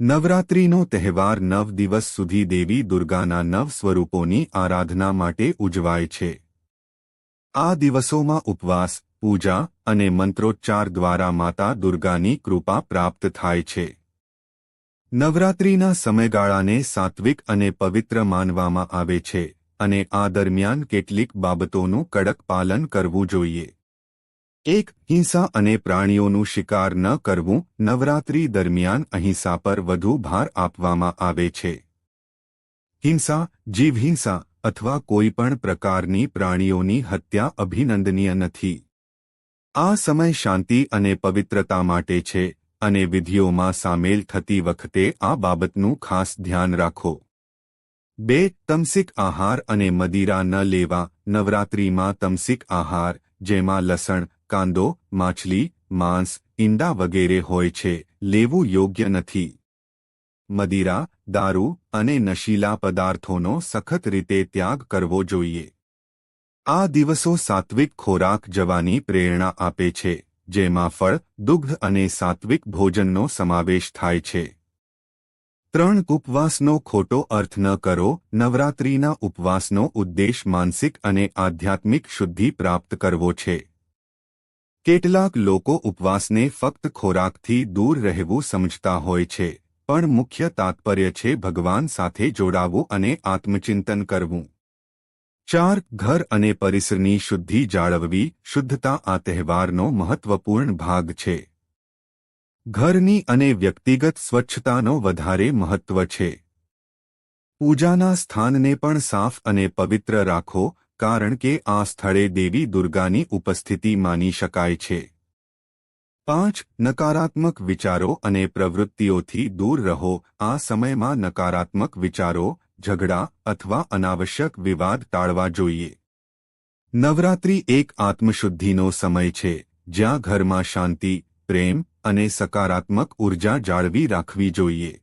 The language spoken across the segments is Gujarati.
નવરાત્રિનો તહેવાર નવ દિવસ સુધી દેવી દુર્ગાના નવ સ્વરૂપોની આરાધના માટે ઉજવાય છે. આ દિવસોમાં ઉપવાસ, પૂજા અને મંત્રોચ્ચાર દ્વારા માતા દુર્ગાની કૃપા પ્રાપ્ત થાય છે. નવરાત્રિના સમયગાળાને સાત્વિક અને પવિત્ર માનવામાં આવે છે અને આ દરમિયાન કેટલીક બાબતોનું કડક પાલન કરવું જોઈએ. એક હિંસા અને પ્રાણીઓનું શિકાર ન કરવું નવરાત્રી દરમિયાન અહિંસા પર વધુ ભાર આપવામાં આવે છે. હિંસા, જીવહિંસા અથવા કોઈ પણ પ્રકારની પ્રાણીઓની હત્યા અભિનંદનીય નથી. આ સમય શાંતિ અને પવિત્રતા માટે છે અને વિધિઓમાં સામેલ થતી વખતે આ બાબતનું ખાસ ધ્યાન રાખો. બે, તમસિક આહાર અને મદિરા ન લેવા નવરાત્રિમાં તમસિક આહાર, જેમાં લસણ કાંદો, માછલી, માંસ, ઈંડા વગેરે હોય છે, લેવું યોગ્ય નથી. મદિરા, દારૂ અને નશીલા પદાર્થોનો સખત રીતે ત્યાગ કરવો જોઈએ. આ દિવસો સાત્વિક ખોરાક જવાની પ્રેરણા આપે છે, જેમાં ફળ, દુગ્ધ અને સાત્વિક ભોજનનો સમાવેશ થાય છે. ત્રણ ઉપવાસનો ખોટો અર્થ ન કરો, નવરાત્રિના ઉપવાસનો ઉદ્દેશ માનસિક અને આધ્યાત્મિક શુદ્ધિ પ્રાપ્ત કરવો છે. કેટલાક લોકો ઉપવાસને ફક્ત ખોરાકથી દૂર રહેવું સમજતા હોય છે, પણ મુખ્ય તાત્પર્ય છે ભગવાન સાથે જોડાવું અને આત્મચિંતન કરવું. ચાર, ઘર અને પરિસરની શુદ્ધિ જાળવવી શુદ્ધતા આ તહેવારનો મહત્વપૂર્ણ ભાગ છે. ઘરની અને વ્યક્તિગત સ્વચ્છતાનો વધારે મહત્વ છે. પૂજાના સ્થાનને પણ સાફ અને પવિત્ર રાખો કારણ કે આ સ્થળે દેવી દુર્ગાની ઉપસ્થિતિ માની શકાય છે. પાંચ, નકારાત્મક વિચારો અને પ્રવૃત્તિઓથી દૂર રહો. આ સમયમાં નકારાત્મક વિચારો, ઝઘડા અથવા અનાવશ્યક વિવાદ ટાળવા જોઈએ. નવરાત્રિ એક આત્મશુદ્ધિનો સમય છે, જ્યાં ઘરમાં શાંતિ, પ્રેમ અને સકારાત્મક ઊર્જા જાળવી રાખવી જોઈએ.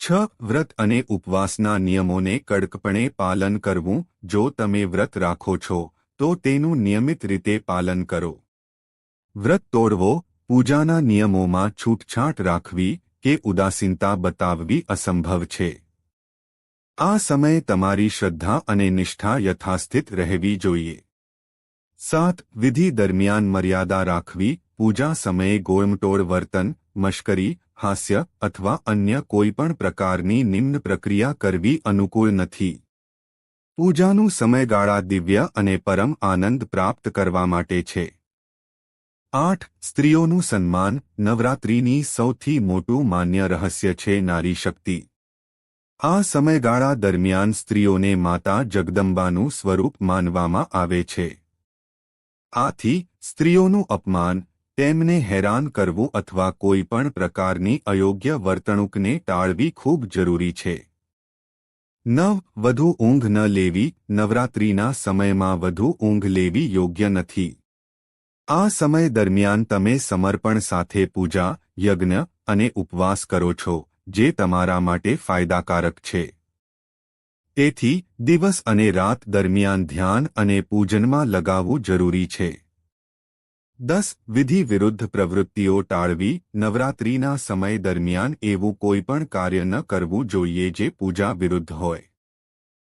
છ, વ્રત અને ઉપવાસના નિયમોને કડકપણે પાલન કરવું, જો તમે વ્રત રાખો છો, તો તેનું નિયમિત રીતે પાલન કરો. વ્રત તોડવો, પૂજાના નિયમોમાં છૂટછાટ રાખવી કે ઉદાસીનતા બતાવવી અસંભવ છે. આ સમયે તમારી શ્રદ્ધા અને નિષ્ઠા યથાસ્થિત રહેવી જોઈએ. સાત, વિધિ દરમિયાન મર્યાદા રાખવી, પૂજા સમયે ગોયમટોળ વર્તન, મશ્કરી હાસ્ય અથવા અન્ય કોઈપણ પ્રકારની નિમ્ન પ્રક્રિયા કરવી અનુકૂળ નથી. પૂજાનું સમયગાળા દિવ્ય અને પરમ આનંદ પ્રાપ્ત કરવા માટે છે. આઠ. સ્ત્રીઓનું સન્માન નવરાત્રિની સૌથી મોટું માન્ય રહસ્ય છે નારી શક્તિ. આ સમયગાળા દરમિયાન સ્ત્રીઓને માતા જગદંબાનું સ્વરૂપ માનવામાં આવે છે. આથી સ્ત્રીઓનું અપમાન તેમને હેરાન કરવું અથવા કોઈ પણ પ્રકારની અયોગ્ય વર્તણૂકને ટાળવી ખૂબ જરૂરી છે. નવ, વધુ ઊંઘ ન લેવી. નવરાત્રિના સમયમાં વધુ ઊંઘ લેવી યોગ્ય નથી. આ સમય દરમિયાન તમે સમર્પણ સાથે પૂજા, યજ્ઞ અને ઉપવાસ કરો છો, જે તમારા માટે ફાયદાકારક છે. તેથી, દિવસ અને રાત દરમિયાન ધ્યાન અને પૂજનમાં લગાવવું જરૂરી છે. દસ વિધિ વિરુદ્ધ પ્રવૃત્તિઓ ટાળવી નવરાત્રિના સમય દરમિયાન એવું કોઈપણ કાર્ય ન કરવું જોઈએ જે પૂજા વિરુદ્ધ હોય.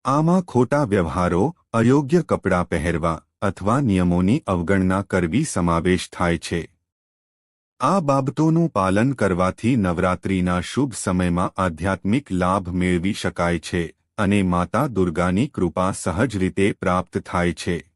આમાં ખોટા વ્યવહારો, અયોગ્ય કપડાં પહેરવા અથવા નિયમોની અવગણના કરવી સમાવેશ થાય છે. આ બાબતોનું પાલન કરવાથી નવરાત્રિના શુભ સમયમાં આધ્યાત્મિક લાભ મેળવી શકાય છે અને માતા દુર્ગાની કૃપા સહજ રીતે પ્રાપ્ત થાય છે.